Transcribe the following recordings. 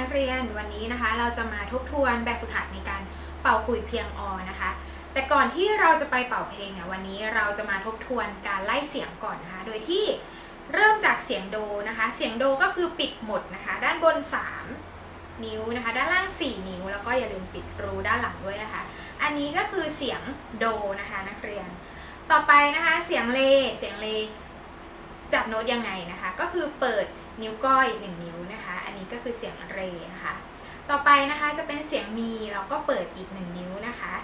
นักเรียนวันนี้นะคะ เราจะมาทบทวนแบบฝึกหัดในการเป่าขลุ่ยเพียงอนะคะ แต่ก่อนที่เราจะไปเป่าเพลงเนี่ยวันนี้เราจะมาทบทวนการไล่เสียงก่อนนะคะ โดยที่เริ่มจากเสียงโดนะคะ เสียงโดก็คือปิดหมดนะคะ ด้านบน 3 นิ้วนะคะ ด้านล่าง 4 นิ้ว แล้วก็อย่าลืมปิดรูด้านหลังด้วยนะคะ อันนี้ก็คือเสียงโดนะคะนักเรียน ต่อไปนะคะเสียงเลเสียงเลจับโน้ตยังไงนะคะ ก็คือเปิดนิ้วก้อย 1 นิ้วนะคะ อันนี้ก็คือเสียงเรนะคะ ต่อไปนะคะจะเป็นเสียงมีเราก็เปิดอีก 1 นิ้วนะคะ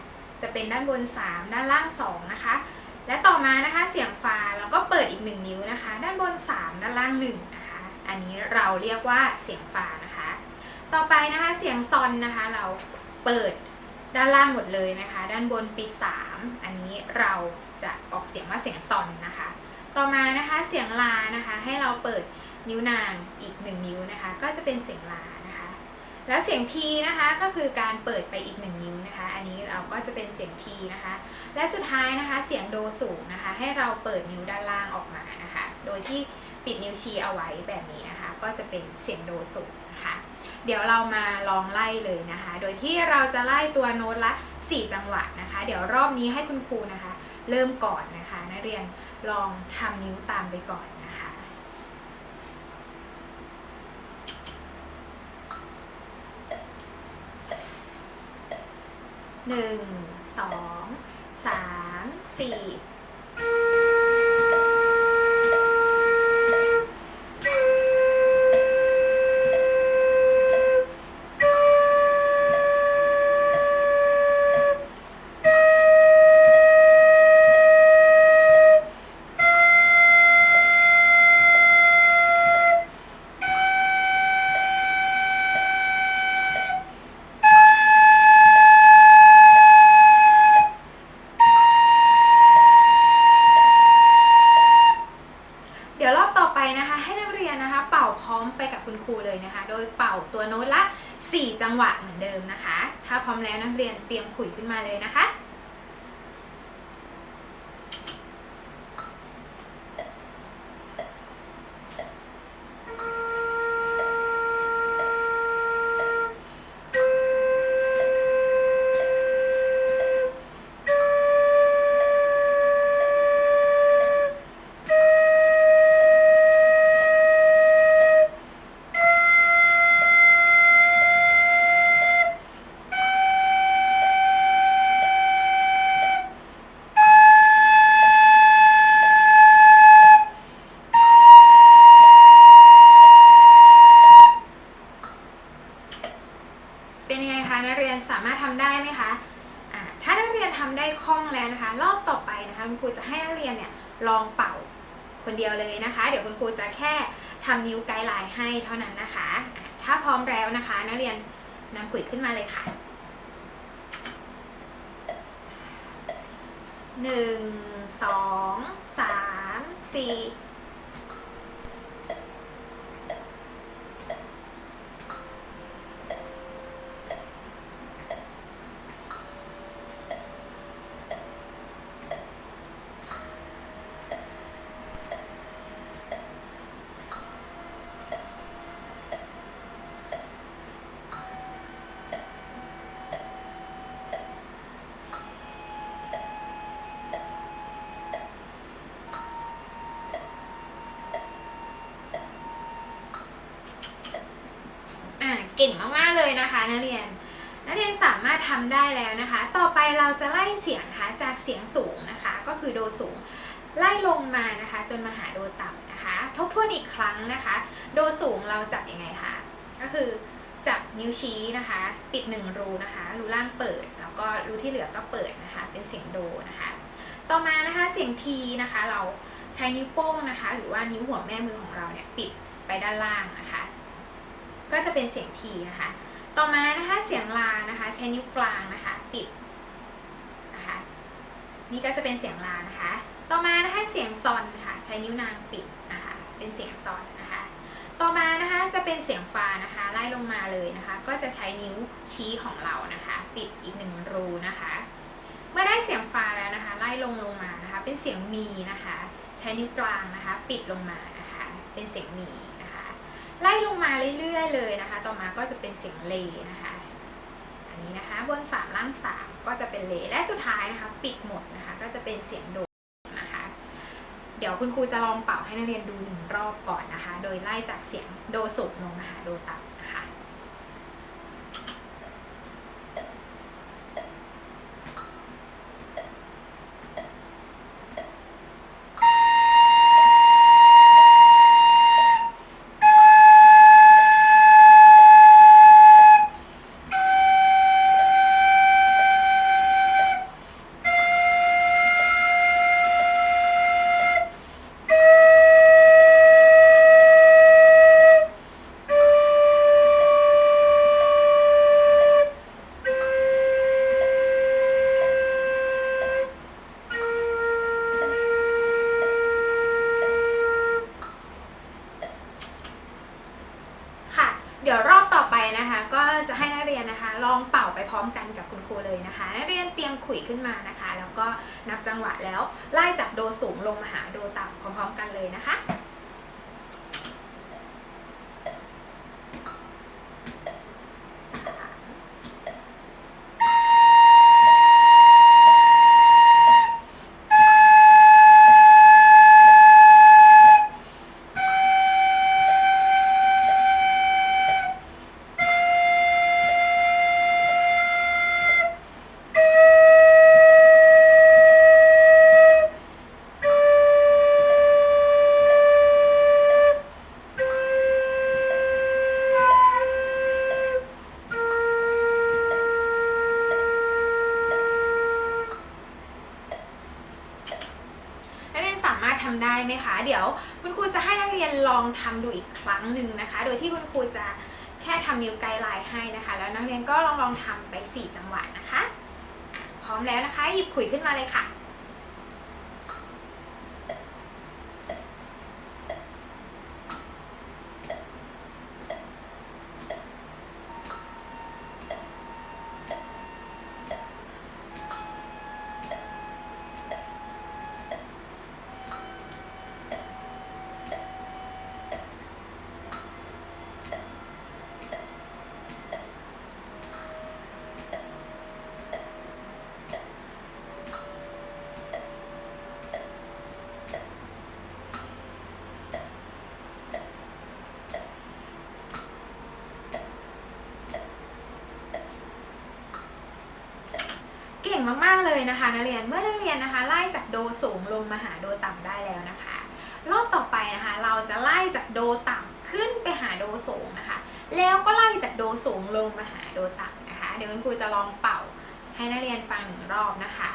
จะเป็นด้านบน 3 ด้านล่าง 2 นะคะ และต่อมานะคะเสียงฟาเราก็เปิดอีก 1 นิ้วนะคะ ด้านบน 3 ด้านล่าง1นะคะ อันนี้เราเรียกว่าเสียงฟานะคะ ต่อไปนะคะเสียงซอนนะคะ เราเปิดด้านล่างหมดเลยนะคะ ด้านบนปิด3อันนี้เราจะออกเสียงว่าเสียงซอนนะคะ ต่อมานะคะเสียงลานะคะ ให้เราเปิด นิ้วนางอีกหนึ่งนิ้วนะคะ ก็จะเป็นเสียงลานะคะ แล้วเสียงทีนะคะก็คือการเปิดไปอีกหนึ่งนิ้วนะคะ อันนี้เราก็จะเป็นเสียงทีนะคะ และสุดท้ายนะคะเสียงโดสูงนะคะ ให้เราเปิดนิ้วด้านล่างออกมานะคะ โดยที่ปิดนิ้วชี้เอาไว้แบบนี้นะคะ ก็จะเป็นเสียงโดสูงนะคะ เดี๋ยวเรามาลองไล่เลยนะคะ โดยที่เราจะไล่ตัวโน้ตละ 4 จังหวะนะคะ เดี๋ยวรอบนี้ให้คุณครูนะคะ เริ่มก่อนนะคะ นักเรียนลองทำนิ้วตามไปก่อน 1 2 3 4 เรียนเตรียมขุยขึ้นมาเลยนะคะ คล่องแล้วนะคะ รอบต่อไปนะคะคุณครูจะให้นักเรียนเนี่ยลองเป่าคนเดียวเลยนะคะ เดี๋ยวคุณครูจะแค่ทำนิ้วไกด์ไลน์ให้เท่านั้นนะคะ ถ้าพร้อมแล้วนะคะ นักเรียนนำขุยขึ้นมาเลยค่ะหนึ่งสองสามสี่ อ่า เก่งมาเลยนะคะนักเรียน นักเรียนสามารถทำได้แล้วนะคะ ต่อไปเราจะไล่เสียงนะคะจากเสียงสูงนะคะ ก็คือโดสูง ไล่ลงมานะคะ จนมาหาโดต่ำนะคะ ทบทวนอีกครั้งนะคะ โดสูงเราจับยังไงคะก็คือจับนิ้วชี้นะคะ ปิดหนึ่งรูนะคะ รูล่างเปิด แล้วก็รูที่เหลือก็เปิดนะคะ เป็นเสียงโดนะคะ ต่อมานะคะเสียงทีนะคะ เราใช้นิ้วโป้งนะคะ หรือว่านิ้วหัวแม่มือของเราเนี่ยปิดไปด้านล่างนะคะ ก็จะเป็นเสียงทีนะคะ ต่อมานะคะเสียงลานะคะ ใช้นิ้วกลางนะคะ ปิดนะคะ นี่ก็จะเป็นเสียงลานะคะ ต่อมานะคะเสียงซอนนะคะใช้นิ้วนางปิดนะคะ เป็นเสียงซอนนะคะ ต่อมานะคะจะเป็นเสียงฟานะคะ ไล่ลงมาเลยนะคะ ก็จะใช้นิ้วชี้ของเรานะคะ ปิดอีกหนึ่งรูนะคะ เมื่อได้เสียงฟาแล้วนะคะ ไล่ลงลงมานะคะ เป็นเสียงมีนะคะ ใช้นิ้วกลางนะคะ ปิดลงมานะคะ เป็นเสียงมี ไล่ลงมาเรื่อยๆเลยนะคะ ต่อมาก็จะเป็นเสียงเลนะคะ อันนี้นะคะบนสามล่างสามก็จะเป็นเลและสุดท้ายนะคะ ปิดหมดนะคะ ก็จะเป็นเสียงโดนะคะ เดี๋ยวคุณครูจะลองเป่าให้นักเรียนดูหนึ่งรอบก่อนนะคะ โดยไล่จากเสียงโดสูงลงมาหาโดต่ำ ขุ่ยขึ้นมา ทำดูอีกครั้งหนึ่งนะคะ โดยที่คุณครูจะแค่ทำนิ้วไกด์ไลน์ให้นะคะ แล้วนักเรียนก็ลองลองทำไป 4 จังหวะนะคะ พร้อมแล้วนะคะ หยิบขุยขึ้นมาเลยค่ะ มากๆเลยนะคะ นักเรียนเมื่อนักเรียนนะคะไล่จากโดสูงลงมาหาโดต่ำได้แล้วนะคะ รอบต่อไปนะคะ เราจะไล่จากโดต่ำขึ้นไปหาโดสูงนะคะ แล้วก็ไล่จากโดสูงลงมาหาโดต่ำนะคะ เดี๋ยวคุณครูจะลองเป่าให้นักเรียนฟังหนึ่งรอบนะคะ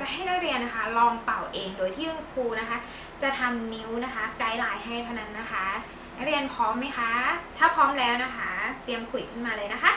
จะให้นักเรียนนะคะลองเป่าเองโดยที่คุณครูนะคะ จะทำนิ้วนะคะไกด์ไลน์ให้เท่านั้นนะคะ นักเรียนพร้อมไหมคะ ถ้าพร้อมแล้วนะคะ เตรียมขุยขึ้นมาเลยนะคะ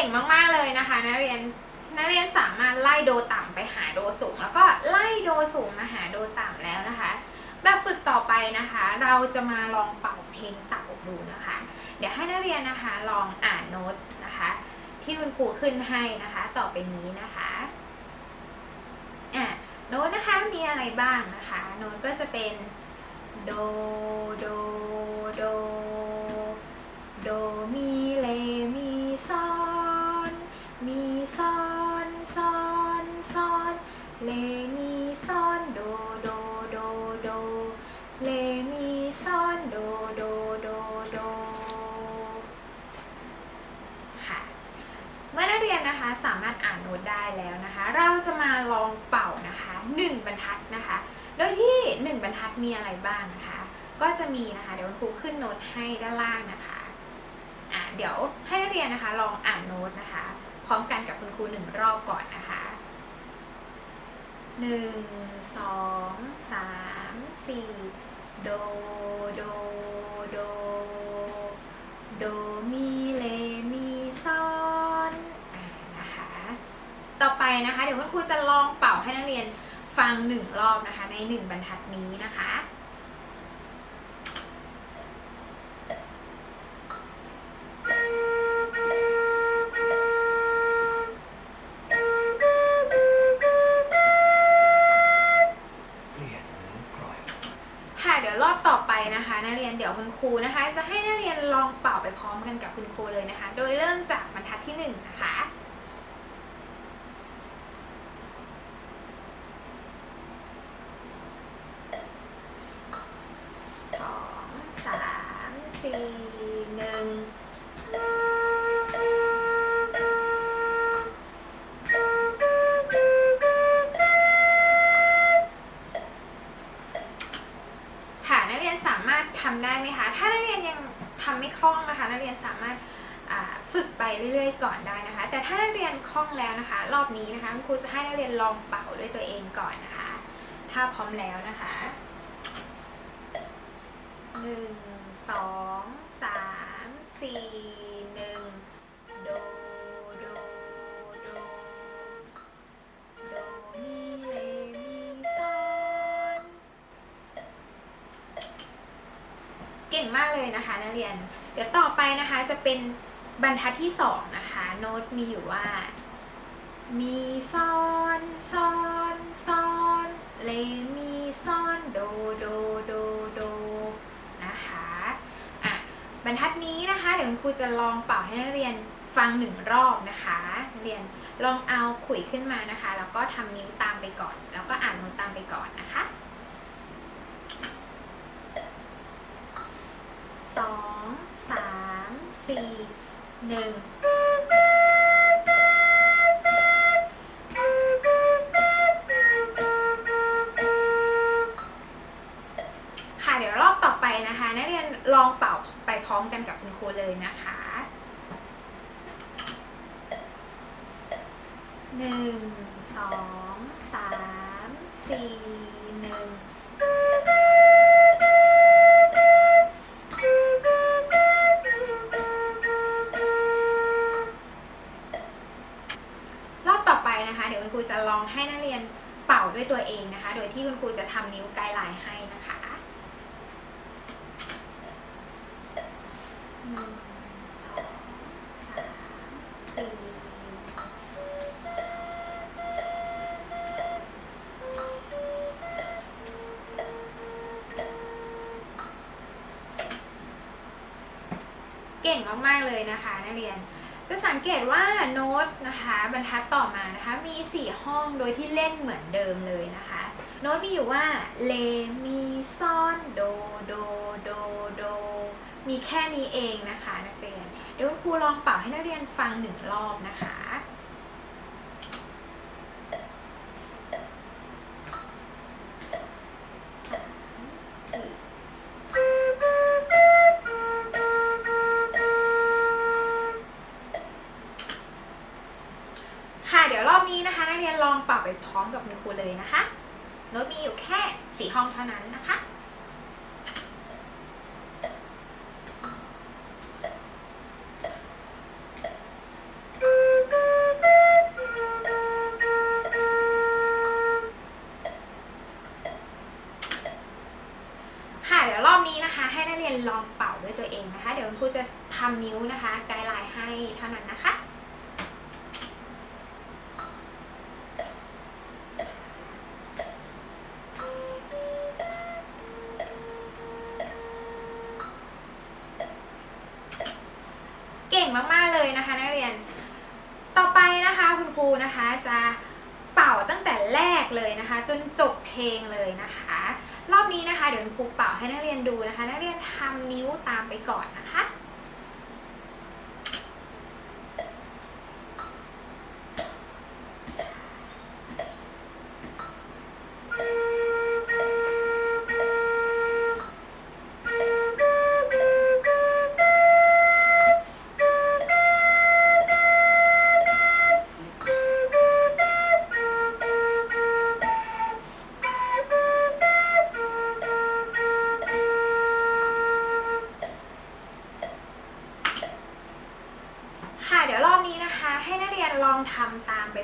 ก่งมากๆเลยนะคะ นักเรียนนักเรียนสามารถไล่โดต่ำไปหาโดสูง แล้วก็ไล่โดสูงมาหาโดต่ำแล้วนะคะ แบบฝึกต่อไปนะคะ เราจะมาลองเป่าเพลงเต่าดูนะคะ เดี๋ยวให้นักเรียนนะคะลองอ่านโน้ตนะคะ ที่คุณครูขึ้นให้นะคะ ต่อไปนี้นะคะอะโน้ตนะคะมีอะไรบ้างนะคะ โน้ตก็จะเป็นโดโดโดโด ซอนซอนซอนเลมีซ้อนโดโดโดโดเลมีซ้อนโดโดโดโดค่ะเมื่อนักเรียนนะคะสามารถอ่านโน้ตได้แล้วนะคะ เราจะมาลองเป่านะคะ1บรรทัดนะคะ โดยที่ 1 บรรทัดมีอะไรบ้างนะคะ ก็จะมีนะคะเดี๋ยวครูขึ้นโน้ตให้ด้านล่างนะคะอะเดี๋ยวให้นักเรียนนะคะลองอ่านโน้ตนะคะ ร้อมกันกับคุณครูหนึ่งรอบก่อนนะคะหนึ่งสองสามสี่โดโดโดโดมีเลมีซอนนะคะ ต่อไปนะคะ เดี๋ยวคุณครูจะลองเป่าให้นักเรียนฟังหนึ่งรอบนะคะ ในหนึ่งบรรทัดนี้นะคะ สี่หนึ่งค่ะนักเรียนสามารถทำได้ไหมคะ ถ้านักเรียนยังทำไม่คล่องนะคะ นักเรียนสามารถฝึกไปเรื่อยๆ ก่อนได้นะคะ แต่ถ้านักเรียนคล่องแล้วนะคะ รอบนี้นะคะคุณครูจะให้นักเรียนลองเป่าด้วยตัวเองก่อนนะคะ ถ้าพร้อมแล้วนะคะ ก่งมากเลยนะคะนักเรียน เดี๋ยวต่อไปนะคะจะเป็นบรรทัดที่สองนะคะ โน้ตมีอยู่ว่า มีซ้อนซ้อนซ้อนเลมีซ้อนโดโดโดโดนะคะอะบรรทัดนี้นะคะเดี๋ยวคุณครูจะลองเป่าให้นักเรียนฟังหนึ่งรอบนะคะนักเรียนลองเอาขุยขึ้นมานะคะ แล้วก็ทำนิ้วตามไปก่อน แล้วก็อ่านโน้ตตามไปก่อนนะคะ สองสามสี่หนึ่งค่ะเดี๋ยวรอบต่อไปนะคะ นักเรียนลองเป่าไปพร้อมกันกับคุณครูเลยนะคะ นะคะ เดี๋ยวคุณครูจะลองให้นักเรียนเป่าด้วยตัวเองนะคะ โดยที่คุณครูจะทำนิ้วไกด์ไลน์ให้นะคะ โดยที่เล่นเหมือนเดิมเลยนะคะ โน้ตมีอยู่ว่าเลมีซ่อนโดโดโดโดมีแค่นี้เองนะคะนักเรียน เดี๋ยวคุณครูลองเป่าให้นักเรียนฟังหนึ่งรอบนะคะ เลยนะคะโน้ตมีอยู่แค่สี่ห้องเท่านั้นนะคะค่ะเดี๋ยวรอบนี้นะคะ ให้นักเรียนลองเป่าด้วยตัวเองนะคะ เดี๋ยวคุณครูจะทำนิ้วนะคะ ไกด์ไลน์ให้เท่านั้นนะคะ ตามไปก่อน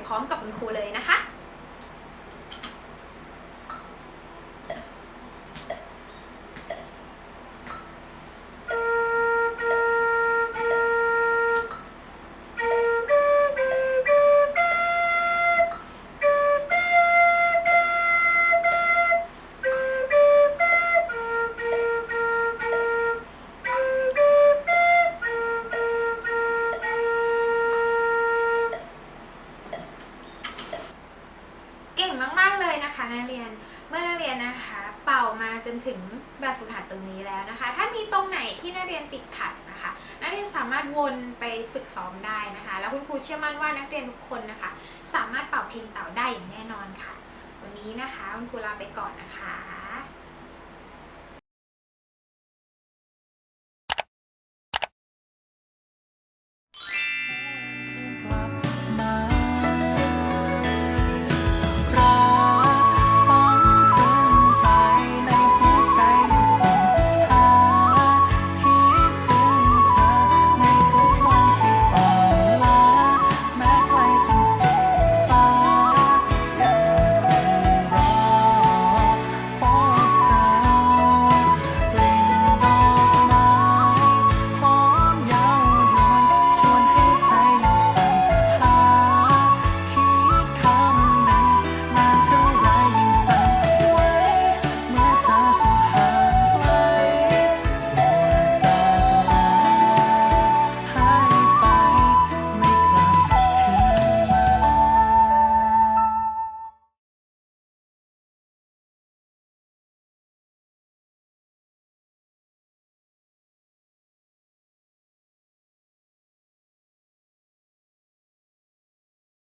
พร้อมกับคุณครูเลย แล้วคุณครูเชื่อมั่นว่านักเรียนทุกคนนะคะ สามารถเป่าเพลงเต่าได้อย่างแน่นอนค่ะ วันนี้นะคะคุณครูลาไปก่อนนะคะ